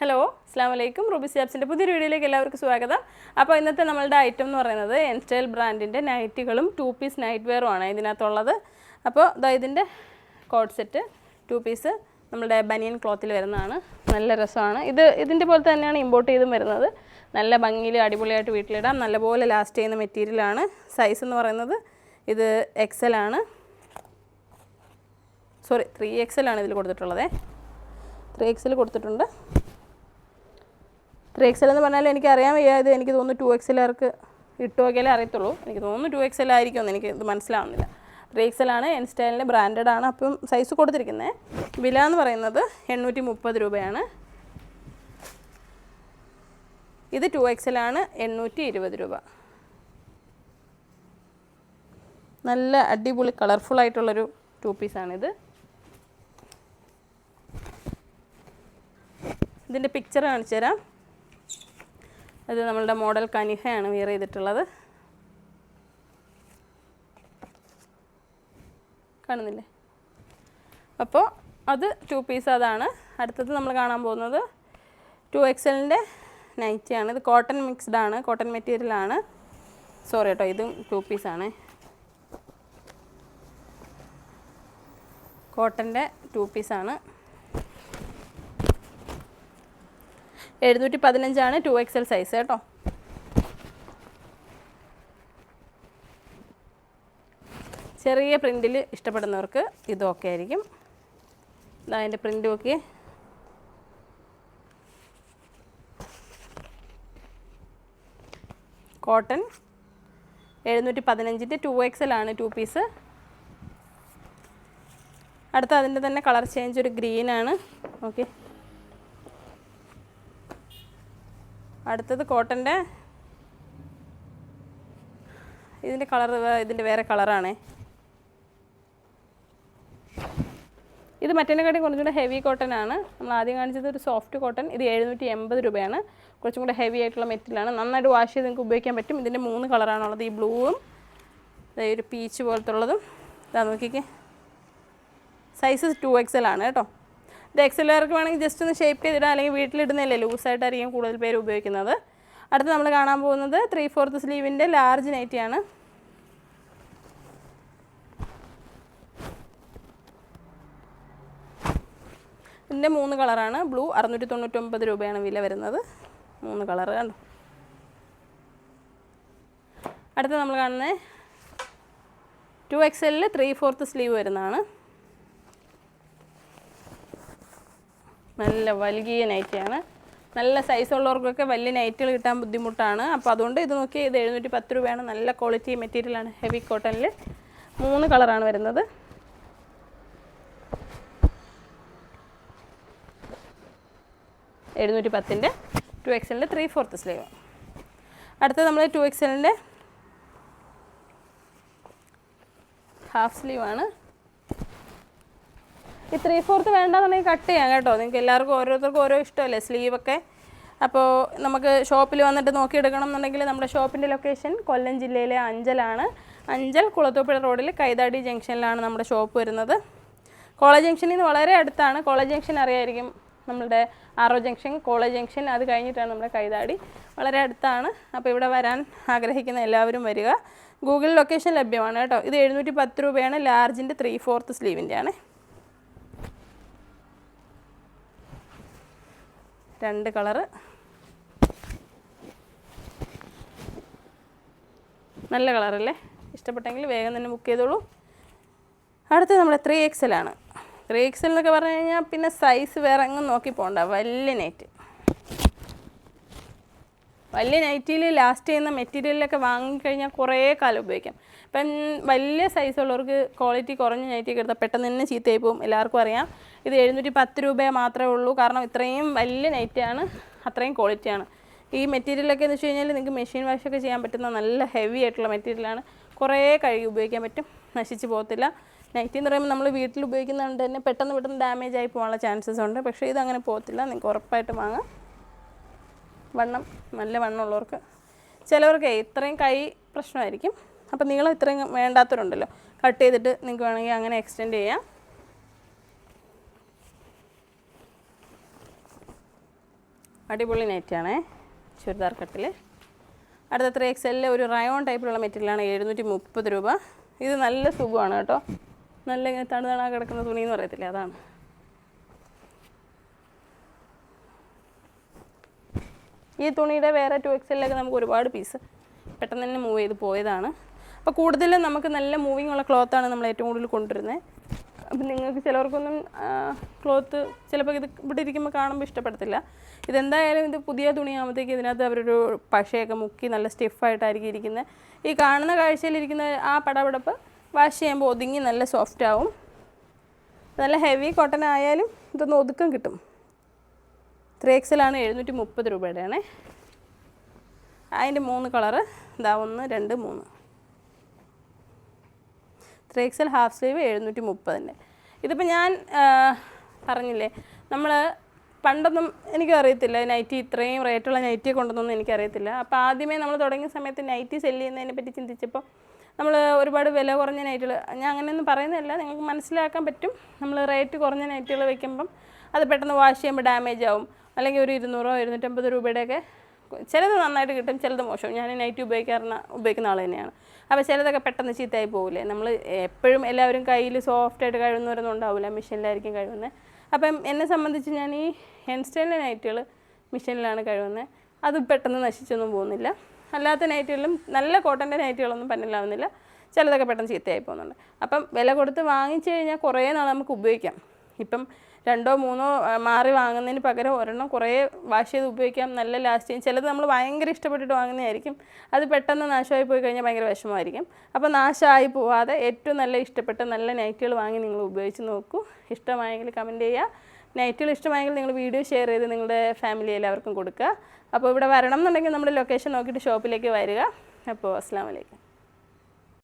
Hello അസ്സാം വലൈക്കും Ruby സ്റ്റാപ്സിന്റെ പുതിയൊരു വീഡിയോയിലേക്ക് എല്ലാവർക്കും സ്വാഗതം. അപ്പോൾ ഇന്നത്തെ നമ്മളുടെ ഐറ്റം എന്ന് പറയുന്നത് എൻസ്റ്റൈൽ ബ്രാൻഡിന്റെ നൈറ്റികളും ടു പീസ് നൈറ്റ് വെയറും ആണ് ഇതിനകത്തുള്ളത്. അപ്പോൾ ഇതാ ഇതിന്റെ കോഡ് സെറ്റ് ടു പീസ് നമ്മുടെ ബനിയൻ ക്ലോത്തിൽ വരുന്നതാണ്. നല്ല രസമാണ്. ഇത് ഇതിന്റെ പോലെ തന്നെയാണ് ഇമ്പോർട്ട് ചെയ്തും വരുന്നത്. നല്ല ഭംഗിയിൽ അടിപൊളിയായിട്ട് വീട്ടിലിടാം. നല്ലപോലെ ലാസ്റ്റ് ചെയ്യുന്ന മെറ്റീരിയലാണ് സൈസ് എന്ന് പറയുന്നത് ഇത് എക്സൽ ആണ്. സോറി ത്രീ എക്സൽ ആണ് ഇതിൽ കൊടുത്തിട്ടുള്ളത്. ത്രീ എക്സൽ കൊടുത്തിട്ടുണ്ട്. ത്രീ എക്സ് എൽ എന്ന് പറഞ്ഞാൽ എനിക്ക് അറിയാൻ വയ്യ. ഇത് എനിക്ക് തോന്നുന്നു ടു എക്സ് എക്സലുകാർക്ക് ഇട്ട് നോക്കിയാലേ അറിയത്തുള്ളൂ. എനിക്ക് തോന്നുന്നു ടു എക്സൽ ആയിരിക്കുമെന്ന് എനിക്ക് ഇത് മനസ്സിലാവുന്നില്ല. ത്രീ എക്സൽ ആണ് എൻ സ്റ്റൈലിന്റെ ബ്രാൻഡഡ് ആണ്. അപ്പം സൈസ് കൊടുത്തിരിക്കുന്നത് വില എന്ന് പറയുന്നത് എണ്ണൂറ്റി മുപ്പത് രൂപയാണ്. ഇത് ടു എക്സൽ ആണ് എണ്ണൂറ്റി ഇരുപത് രൂപ. നല്ല അടിപൊളി കളർഫുൾ ആയിട്ടുള്ളൊരു ടു പീസാണിത് ഇതിന്റെ പിക്ചർ കാണിച്ചു തരാം ഇത് നമ്മളുടെ മോഡൽ കനിഹയാണ് വിയർ ചെയ്തിട്ടുള്ളത്. കാണുന്നില്ലേ? അപ്പോൾ അത് ടു പീസ് അതാണ്. അടുത്തത് നമ്മൾ കാണാൻ പോകുന്നത് ടു എക്സലിന്റെ നൈറ്റിയാണ് ഇത് കോട്ടൺ മിക്സ്ഡ് ആണ്. കോട്ടൺ മെറ്റീരിയലാണ് സോറി കേട്ടോ ഇതും ടു പീസാണ് കോട്ടന്റെ ടു പീസാണ് എഴുന്നൂറ്റി പതിനഞ്ചാണ് ടു എക്സൽ സൈസ് കേട്ടോ. ചെറിയ പ്രിന്റിൽ ഇഷ്ടപ്പെടുന്നവർക്ക് ഇതൊക്കെ ആയിരിക്കും. ഇതാ അതിന്റെ പ്രിന്റ് നോക്കി കോട്ടൺ എഴുന്നൂറ്റി പതിനഞ്ചിന്റെ ടു എക്സൽ ആണ് ടു പീസ് അടുത്ത അതിന്റെ തന്നെ കളർ ചേഞ്ച് ഒരു ഗ്രീനാണ് ഓക്കെ അടുത്തത് കോട്ടന്റെ. ഇതിന്റെ കളർ ഇതിന്റെ വേറെ കളറാണേ. ഇത് മറ്റേനെക്കാട്ടി കുറച്ചും കൂടെ ഹെവി കോട്ടൺ ആണ്. നമ്മൾ ആദ്യം കാണിച്ചത് ഒരു സോഫ്റ്റ് കോട്ടൺ ഇത് എഴുന്നൂറ്റി എൺപത് രൂപയാണ്. കുറച്ചും കൂടെ ഹെവി ആയിട്ടുള്ള മെറ്റീരിയലാണ് നന്നായിട്ട് വാഷ് ചെയ്ത് നിങ്ങൾക്ക് ഉപയോഗിക്കാൻ പറ്റും. ഇതിന്റെ മൂന്ന് കളറാണുള്ളത് ഈ ബ്ലൂവും ഒരു പീച്ച് പോലത്തുള്ളതും ഇതാ നോക്കിക്കേ. സൈസ് ടു എക്സൽ ആണ് കേട്ടോ. ഇത് എക്സലുകാർക്ക് വേണമെങ്കിൽ ജസ്റ്റ് ഒന്ന് ഷേപ്പ് ചെയ്തിടാം. അല്ലെങ്കിൽ വീട്ടിലിടുന്നതല്ലേ ലൂസായിട്ടായിരിക്കും കൂടുതൽ പേര് ഉപയോഗിക്കുന്നത്. അടുത്ത് നമ്മൾ കാണാൻ പോകുന്നത് ത്രീ ഫോർത്ത് സ്ലീവിന്റെ ലാർജ് നൈറ്റിയാണ് ഇതിന്റെ മൂന്ന് കളറാണ് ബ്ലൂ അറുന്നൂറ്റി തൊണ്ണൂറ്റൊമ്പത് രൂപയാണ് വില വരുന്നത്. മൂന്ന് കളർ കണ്ടു? അടുത്ത നമ്മൾ കാണുന്നത് ടു എക്സലിൽ ത്രീ ഫോർത്ത് സ്ലീവ് വരുന്നതാണ്. നല്ല വലിയ നൈറ്റിയാണ്. നല്ല സൈസ് ഉള്ളവർക്കൊക്കെ വലിയ നൈറ്റുകൾ കിട്ടാൻ ബുദ്ധിമുട്ടാണ്. അപ്പോൾ അതുകൊണ്ട് ഇത് നോക്കി ഇത് എഴുന്നൂറ്റി പത്ത് രൂപയാണ്. നല്ല ക്വാളിറ്റി മെറ്റീരിയലാണ് ഹെവി കോട്ടണിൽ മൂന്ന് കളറാണ് വരുന്നത്. എഴുന്നൂറ്റി പത്തിന്റെ ടു എക്സലിന്റെ ത്രീ ഫോർത്ത് സ്ലീവ് അടുത്തത് നമ്മൾ ടു എക്സലിന്റെ ഹാഫ് സ്ലീവാണ് ഈ ത്രീ ഫോർത്ത് വേണ്ടാന്നുണ്ടെങ്കിൽ കട്ട് ചെയ്യാം കേട്ടോ. നിങ്ങൾക്ക് എല്ലാവർക്കും ഓരോരുത്തർക്കും ഓരോ ഇഷ്ടമല്ലേ? സ്ലീവൊക്കെ അപ്പോൾ നമുക്ക് ഷോപ്പിൽ വന്നിട്ട് നോക്കിയെടുക്കണം എന്നുണ്ടെങ്കിൽ നമ്മുടെ ഷോപ്പിന്റെ ലൊക്കേഷൻ കൊല്ലം ജില്ലയിലെ അഞ്ചലാണ്. അഞ്ചൽ കുളത്തൂപ്പുഴ റോഡിൽ കൈതാടി ജംഗ്ഷനിലാണ് നമ്മുടെ ഷോപ്പ് വരുന്നത്. കോളേജ് ജംഗ്ഷനിൽ നിന്ന് വളരെ അടുത്താണ്. കോളേജ് ജംഗ്ഷൻ അറിയായിരിക്കും നമ്മളുടെ ആറോ ജംഗ്ഷൻ കോളേജ് ജംഗ്ഷൻ. അത് കഴിഞ്ഞിട്ടാണ് നമ്മുടെ കൈതാടി. വളരെ അടുത്താണ്. അപ്പോൾ ഇവിടെ വരാൻ ആഗ്രഹിക്കുന്ന എല്ലാവരും വരിക. ഗൂഗിൾ ലൊക്കേഷൻ ലഭ്യമാണ് കേട്ടോ. ഇത് എഴുന്നൂറ്റി പത്ത് രൂപയാണ്. ലാർജിന്റെ ത്രീ ഫോർത്ത് സ്ലീവിന്റെ ആണ് രണ്ട് കളറ്. നല്ല കളറല്ലേ? ഇഷ്ടപ്പെട്ടെങ്കിൽ വേഗം തന്നെ ബുക്ക് ചെയ്തോളൂ. അടുത്തത് നമ്മുടെ ത്രീ എക്സലാണ് ത്രീ എക്സൽ എന്നൊക്കെ പറഞ്ഞു കഴിഞ്ഞാൽ പിന്നെ സൈസ് വേറെ അങ്ങ് നോക്കി പോകണ്ട വലിയ നൈറ്റ് വലിയ നൈറ്റിയിൽ ലാസ്റ്റ് ചെയ്യുന്ന മെറ്റീരിയലൊക്കെ വാങ്ങിക്കഴിഞ്ഞാൽ കുറേ കാലം ഉപയോഗിക്കാം. ഇപ്പം വലിയ സൈസുള്ളവർക്ക് ക്വാളിറ്റി കുറഞ്ഞ നൈറ്റിയൊക്കെ എടുത്താൽ പെട്ടെന്ന് തന്നെ ചീത്തയായി പോകും. എല്ലാവർക്കും അറിയാം. ഇത് എഴുന്നൂറ്റി പത്ത് രൂപയെ മാത്രമേ ഉള്ളൂ. കാരണം ഇത്രയും വലിയ നൈറ്റാണ് അത്രയും ക്വാളിറ്റിയാണ് ഈ മെറ്റീരിയലൊക്കെ എന്ന് വെച്ച് കഴിഞ്ഞാൽ നിങ്ങൾക്ക് മെഷീൻ വാഷ് ഒക്കെ ചെയ്യാൻ പറ്റുന്ന നല്ല ഹെവി ആയിട്ടുള്ള മെറ്റീരിയലാണ് കുറേ കഴുകി ഉപയോഗിക്കാൻ പറ്റും. നശിച്ച് പോകത്തില്ല. നൈറ്റി എന്ന് പറയുമ്പോൾ നമ്മൾ വീട്ടിൽ ഉപയോഗിക്കുന്നതുകൊണ്ട് തന്നെ പെട്ടെന്ന് പെട്ടെന്ന് ഡാമേജ് ആയി പോകാനുള്ള ചാൻസസ് ഉണ്ട്. പക്ഷേ ഇതങ്ങനെ പോകത്തില്ല. നിങ്ങൾക്ക് ഉറപ്പായിട്ട് വാങ്ങാം. വണ്ണം നല്ല വണ്ണമുള്ളവർക്ക്. ചിലവർക്ക് ഇത്രയും കൈ പ്രശ്നമായിരിക്കും. അപ്പോൾ നീളം ഇത്രയും വേണ്ടാത്തവരുണ്ടല്ലോ. കട്ട് ചെയ്തിട്ട് നിങ്ങൾക്ക് വേണമെങ്കിൽ അങ്ങനെ എക്സ്റ്റെൻഡ് ചെയ്യാം. അടിപൊളി നെറ്റാണേ ചുരിദാർ കട്ടിൽ അടുത്ത ത്രീ എക്സ് എല്ലിൽ ഒരു റയോൺ ടൈപ്പിലുള്ള മെറ്റീരിയലാണ് എഴുന്നൂറ്റി മുപ്പത് രൂപ. ഇത് നല്ല സുഖമാണ് കേട്ടോ. നല്ല ഇങ്ങനെ തണു തണാ കിടക്കുന്ന തുണി എന്ന് പറയത്തില്ല അതാണ്. ഈ തുണിയുടെ വേറെ ടു എക്സലിലൊക്കെ നമുക്ക് ഒരുപാട് പീസ് പെട്ടെന്ന് തന്നെ മൂവ് ചെയ്ത് പോയതാണ്. അപ്പോൾ കൂടുതലും നമുക്ക് നല്ല മൂവിങ് ഉള്ള ക്ലോത്താണ് നമ്മൾ ഏറ്റവും കൂടുതൽ കൊണ്ടുവരുന്നത് അപ്പം നിങ്ങൾക്ക് ചിലവർക്കൊന്നും ക്ലോത്ത് ചിലപ്പോൾ ഇത് ഇവിടെ ഇരിക്കുമ്പോൾ കാണുമ്പോൾ ഇഷ്ടപ്പെടത്തില്ല. ഇതെന്തായാലും ഇത് പുതിയ തുണിയാകുമ്പോഴത്തേക്ക് ഇതിനകത്ത് അവരൊരു പശയൊക്കെ മുക്കി നല്ല സ്റ്റിഫായിട്ടായിരിക്കും ഇരിക്കുന്നത്. ഈ കാണുന്ന കാഴ്ചയിലിരിക്കുന്ന ആ പടപടപ്പ് വാഷ് ചെയ്യുമ്പോൾ ഒതുങ്ങി നല്ല സോഫ്റ്റ് ആവും. നല്ല ഹെവി കോട്ടൺ ആയാലും ഇതൊന്ന് ഒതുക്കം കിട്ടും. ത്രീ എക്സലാണ് എഴുന്നൂറ്റി മുപ്പത് രൂപയുടെയാണേ. അതിന്റെ മൂന്ന് കളറ് ഇതാ ഒന്ന് രണ്ട് മൂന്ന്. ത്രീ എക്സൽ ഹാഫ് സ്ലീവ് എഴുന്നൂറ്റി മുപ്പതിന്റെ ഇതിപ്പോൾ ഞാൻ പറഞ്ഞില്ലേ നമ്മൾ പണ്ടൊന്നും എനിക്കറിയത്തില്ല നൈറ്റി ഇത്രയും റേറ്റുള്ള നൈറ്റിയെ കൊണ്ടൊന്നും എനിക്കറിയത്തില്ല. അപ്പോൾ ആദ്യമേ നമ്മൾ തുടങ്ങിയ സമയത്ത് നൈറ്റി സെല്ല് ചെയ്യുന്നതിനെ പറ്റി ചിന്തിച്ചപ്പോൾ നമ്മൾ ഒരുപാട് വില കുറഞ്ഞ നൈറ്റുകൾ ഞാൻ അങ്ങനെയൊന്നും പറയുന്നതല്ല നിങ്ങൾക്ക് മനസ്സിലാക്കാൻ പറ്റും. നമ്മൾ റേറ്റ് കുറഞ്ഞ നൈറ്റുകൾ വെക്കുമ്പം അത് പെട്ടെന്ന് വാഷ് ചെയ്യുമ്പോൾ ഡാമേജ് ആവും. അല്ലെങ്കിൽ ഒരു ഇരുന്നൂറോ ഇരുന്നൂറ്റമ്പത് രൂപയുടെയൊക്കെ ചിലത് നന്നായിട്ട് കിട്ടും ചിലത് മോശം. ഞാൻ നൈറ്റ് ഉപയോഗിക്കാറുന്ന ഉപയോഗിക്കുന്ന ആൾ തന്നെയാണ്. അപ്പോൾ ചിലതൊക്കെ പെട്ടെന്ന് ചീത്തയായി പോകില്ലേ നമ്മൾ എപ്പോഴും എല്ലാവരും കയ്യിൽ സോഫ്റ്റായിട്ട് കഴുകുന്നവരൊന്നും ഉണ്ടാവില്ല മെഷീനിലായിരിക്കും കഴുകുന്നത് അപ്പം എന്നെ സംബന്ധിച്ച് ഞാൻ ഈ ഹെയർ സ്റ്റൈലിന്റെ നൈറ്റുകൾ മെഷീനിലാണ് കഴുകുന്നത് അത് പെട്ടെന്ന് നശിച്ചൊന്നും പോകുന്നില്ല. അല്ലാത്ത നൈറ്റുകളിലും നല്ല കോട്ടന്റെ നൈറ്റുകളൊന്നും പന്നിലാവുന്നില്ല ചിലതൊക്കെ പെട്ടെന്ന് ചീത്തയായി പോകുന്നുണ്ട്. അപ്പം വില കൊടുത്ത് വാങ്ങിച്ചു കഴിഞ്ഞാൽ കുറേ നാൾ നമുക്ക് ഉപയോഗിക്കാം. ഇപ്പം രണ്ടോ മൂന്നോ മാറി വാങ്ങുന്നതിന് പകരം ഒരെണ്ണം കുറേ വാഷ് ചെയ്ത് ഉപയോഗിക്കാം നല്ല ലാസ്റ്റ് ചെയ്യും ചിലത് നമ്മൾ ഭയങ്കര ഇഷ്ടപ്പെട്ടിട്ട് വാങ്ങുന്നതായിരിക്കും. അത് പെട്ടെന്ന് നാശമായി പോയി കഴിഞ്ഞാൽ ഭയങ്കര വിഷമമായിരിക്കും. അപ്പോൾ നാശമായി പോവാതെ ഏറ്റവും നല്ല ഇഷ്ടപ്പെട്ട നല്ല നൈറ്റുകൾ വാങ്ങി നിങ്ങൾ ഉപയോഗിച്ച് നോക്കൂ. ഇഷ്ടമായെങ്കിൽ കമന്റ് ചെയ്യുക. നൈറ്റുകൾ ഇഷ്ടമായെങ്കിൽ നിങ്ങൾ വീഡിയോ ഷെയർ ചെയ്ത് നിങ്ങളുടെ ഫാമിലി എല്ലാവർക്കും കൊടുക്കുക. അപ്പോൾ ഇവിടെ വരണം എന്നുണ്ടെങ്കിൽ നമ്മുടെ ലൊക്കേഷൻ നോക്കിയിട്ട് ഷോപ്പിലേക്ക് വരിക. അപ്പോൾ അസ്സാം വലൈക്കും